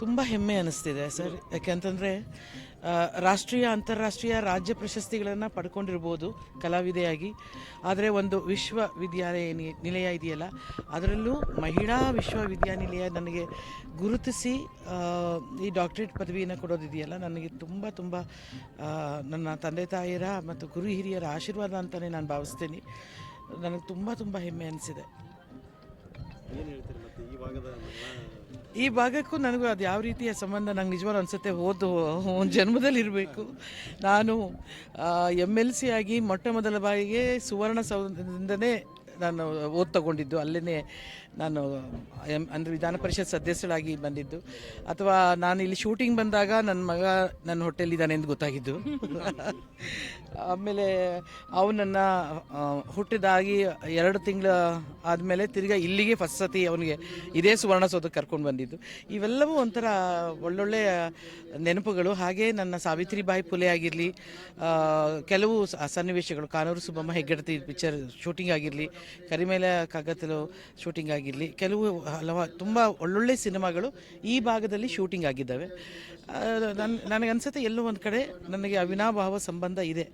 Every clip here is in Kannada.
ತುಂಬ ಹೆಮ್ಮೆ ಅನ್ನಿಸ್ತಿದೆ ಸರ್. ಯಾಕೆಂತಂದರೆ ರಾಷ್ಟ್ರೀಯ, ಅಂತಾರಾಷ್ಟ್ರೀಯ ರಾಜ್ಯ ಪ್ರಶಸ್ತಿಗಳನ್ನು ಪಡ್ಕೊಂಡಿರ್ಬೋದು ಕಲಾವಿದೆಯಾಗಿ. ಆದರೆ ಒಂದು ವಿಶ್ವವಿದ್ಯಾಲಯ ನಿಲಯ ಇದೆಯಲ್ಲ, ಅದರಲ್ಲೂ ಮಹಿಳಾ ವಿಶ್ವವಿದ್ಯಾನಿಲಯ ನನಗೆ ಗುರುತಿಸಿ ಈ ಡಾಕ್ಟ್ರೇಟ್ ಪದವಿಯನ್ನು ಕೊಡೋದಿದೆಯಲ್ಲ ನನಗೆ ತುಂಬ ತುಂಬ ನನ್ನ ತಂದೆ ತಾಯಿಯರ ಮತ್ತು ಗುರು ಹಿರಿಯರ ಆಶೀರ್ವಾದ ಅಂತಲೇ ನಾನು ಭಾವಿಸ್ತೀನಿ. ನನಗೆ ತುಂಬ ತುಂಬ ಹೆಮ್ಮೆ ಅನಿಸಿದೆ. ಈ ಭಾಗಕ್ಕೂ ನನಗೂ ಅದು ಯಾವ ರೀತಿಯ ಸಂಬಂಧ ನಂಗೆ ನಿಜವಾಗ್ಲೂ ಅನಿಸುತ್ತೆ ಓದು ಒಂದು ಜನ್ಮದಲ್ಲಿ ಇರಬೇಕು. ನಾನು ಎಂ ಎಲ್ ಸಿ ಆಗಿ ಮೊಟ್ಟ ಮೊದಲ ಬಾರಿಗೆ ಸುವರ್ಣ ಸೌಧದಿಂದನೇ ನಾನು ಓದ್ ತಗೊಂಡಿದ್ದು. ಅಲ್ಲೇ ನಾನು ಎಂ ಅಂದರೆ ವಿಧಾನ ಪರಿಷತ್ ಸದಸ್ಯಳಾಗಿ ಬಂದಿದ್ದು. ಅಥವಾ ನಾನು ಇಲ್ಲಿ ಶೂಟಿಂಗ್ ಬಂದಾಗ ನನ್ನ ಮಗ ನನ್ನ ಹೊಟ್ಟೆಲಿದ್ದಾನೆ ಎಂದು ಗೊತ್ತಾಗಿದ್ದು. ಆಮೇಲೆ ಅವನನ್ನ ಹುಟ್ಟಿದಾಗಿ ಎರಡು ತಿಂಗಳು ಆದಮೇಲೆ ತಿರ್ಗಾ ಇಲ್ಲಿಗೆ ಫಸ್ಟ್ ಸತಿ ಅವನಿಗೆ ಇದೇ ಸುವರ್ಣಸೌಧಕ್ಕೆ ಕರ್ಕೊಂಡು ಬಂದಿದ್ದು. ಇವೆಲ್ಲವೂ ಒಂಥರ ಒಳ್ಳೊಳ್ಳೆಯ ನೆನಪುಗಳು. ಹಾಗೆ ನನ್ನ ಸಾವಿತ್ರಿಬಾಯಿ ಪುಲೆ ಆಗಿರಲಿ ಕೆಲವು ಸನ್ನಿವೇಶಗಳು. ಕಾನೂರು ಸುಬ್ಬಮ್ಮ ಹೆಗ್ಗಡತಿ ಪಿಕ್ಚರ್ ಶೂಟಿಂಗ್ ಆಗಿರಲಿ, ಕರಿಮೇಲೆ ಕಗ್ಗತ್ತಲು ಶೂಟಿಂಗ್ ಆಗಿರಲಿ ಕೆಲವು ಹಲವ ತುಂಬ ಒಳ್ಳೊಳ್ಳೆ ಸಿನಿಮಾಗಳು ಈ ಭಾಗದಲ್ಲಿ ಶೂಟಿಂಗ್ ಆಗಿದ್ದಾವೆ. ನನ್ನ ನನಗನ್ಸುತ್ತೆ ಎಲ್ಲೋ ಒಂದು ಕಡೆ ನನಗೆ ಅವಿನಾಭಾವ ಸಂಬಂಧ ಇದೆ.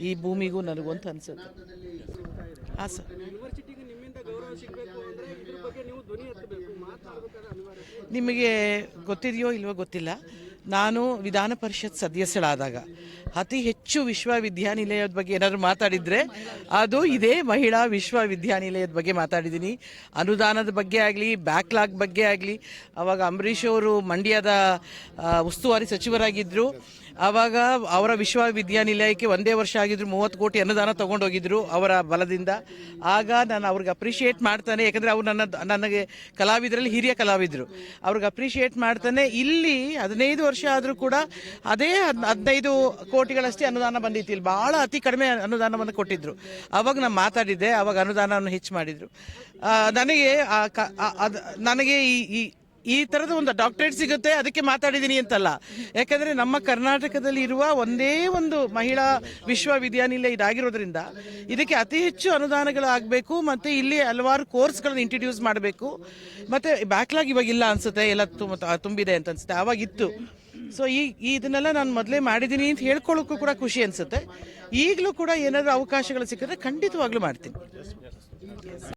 ಈ ಭೂಮಿಗೂ ನನಗೂ ಅಂತ ಅನ್ಸುತ್ತೆ. ಹಾಂ ಸರ್. ನಿಮಗೆ ಗೊತ್ತಿದೆಯೋ ಇಲ್ವೋ ಗೊತ್ತಿಲ್ಲ. ನಾನು ವಿಧಾನ ಪರಿಷತ್ ಸದಸ್ಯಳಾದಾಗ ಅತಿ ಹೆಚ್ಚು ವಿಶ್ವವಿದ್ಯಾನಿಲಯದ ಬಗ್ಗೆ ಏನಾದರೂ ಮಾತಾಡಿದ್ರೆ, ಅದು ಇದೇ ಮಹಿಳಾ ವಿಶ್ವವಿದ್ಯಾನಿಲಯದ ಬಗ್ಗೆ ಮಾತಾಡಿದ್ದೀನಿ. ಅನುದಾನದ ಬಗ್ಗೆ ಆಗಲಿ, ಬ್ಯಾಕ್ಲಾಗ್ ಬಗ್ಗೆ ಆಗಲಿ, ಅವಾಗ ಅಂಬರೀಷ್ ಅವರು ಮಂಡ್ಯದ ಉಸ್ತುವಾರಿ ಸಚಿವರಾಗಿದ್ದರು ಆವಾಗ ಅವರ ವಿಶ್ವವಿದ್ಯಾನಿಲಯಕ್ಕೆ ಒಂದೇ ವರ್ಷ ಆಗಿದ್ರು, ಮೂವತ್ತು ಕೋಟಿ ಅನುದಾನ ತಗೊಂಡೋಗಿದ್ರು ಅವರ ಬಲದಿಂದ. ಆಗ ನಾನು ಅವ್ರಿಗೆ ಅಪ್ರಿಷಿಯೇಟ್ ಮಾಡ್ತಾನೆ, ಯಾಕಂದರೆ ಅವ್ರು ನನ್ನ, ನನಗೆ ಕಲಾವಿದರಲ್ಲಿ ಹಿರಿಯ ಕಲಾವಿದರು. ಅವ್ರಿಗೆ ಅಪ್ರಿಷಿಯೇಟ್ ಮಾಡ್ತಾನೆ, ಇಲ್ಲಿ ಹದಿನೈದು ವರ್ಷ ಆದರೂ ಕೂಡ ಅದೇ ಹದ್- ಹದಿನೈದು ಕೋಟಿಗಳಷ್ಟೇ ಅನುದಾನ ಬಂದಿತ್ತು. ಇಲ್ಲಿ ಭಾಳ ಅತಿ ಕಡಿಮೆ ಅನುದಾನವನ್ನು ಕೊಟ್ಟಿದ್ರು. ಅವಾಗ ನಾನು ಮಾತಾಡಿದ್ದೆ, ಅವಾಗ ಅನುದಾನವನ್ನು ಹೆಚ್ಚು ಮಾಡಿದರು. ನನಗೆ ನನಗೆ ಈ ಈ ತರದ ಒಂದು ಡಾಕ್ಟರೇಟ್ ಸಿಗುತ್ತೆ, ಅದಕ್ಕೆ ಮಾತಾಡಿದ್ದೀನಿ ಅಂತಲ್ಲ. ಯಾಕಂದ್ರೆ ನಮ್ಮ ಕರ್ನಾಟಕದಲ್ಲಿ ಇರುವ ಒಂದೇ ಒಂದು ಮಹಿಳಾ ವಿಶ್ವವಿದ್ಯಾನಿಲಯ ಇದಾಗಿರೋದ್ರಿಂದ ಇದಕ್ಕೆ ಅತಿ ಹೆಚ್ಚು ಅನುದಾನಗಳು ಆಗಬೇಕು, ಮತ್ತು ಇಲ್ಲಿ ಹಲವಾರು ಕೋರ್ಸ್ಗಳನ್ನು ಇಂಟ್ರಡ್ಯೂಸ್ ಮಾಡಬೇಕು. ಮತ್ತು ಬ್ಯಾಕ್ಲಾಗ್ ಇವಾಗ ಇಲ್ಲ ಅನ್ಸುತ್ತೆ, ಎಲ್ಲ ತುಂಬ ತುಂಬಿದೆ ಅಂತ ಅನಿಸುತ್ತೆ, ಆವಾಗಿತ್ತು. ಸೊ ಈ ಇದನ್ನೆಲ್ಲ ನಾನು ಮೊದಲೇ ಮಾಡಿದ್ದೀನಿ ಅಂತ ಹೇಳ್ಕೊಳ್ಳೋಕ್ಕೂ ಕೂಡ ಖುಷಿ ಅನ್ಸುತ್ತೆ. ಈಗಲೂ ಕೂಡ ಏನಾದರೂ ಅವಕಾಶಗಳು ಸಿಕ್ಕಿದ್ರೆ ಖಂಡಿತವಾಗ್ಲೂ ಮಾಡ್ತೀನಿ.